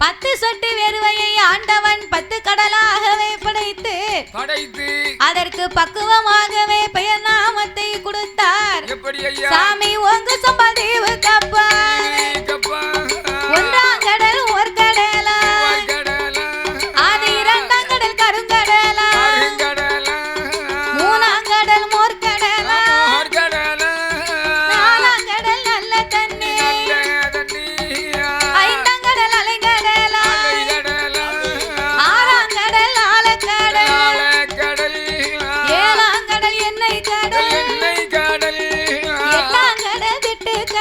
பத்து சொட்டு வெறுவையை ஆண்டவன் பத்து கடலாகவே படைத்து படைத்து அதற்கு பக்குவமாகவே பெயர் நாமத்தை கொடுத்தார். எப்படி ஐயா? சாமி உங்க சம்பாதீவு கப்பா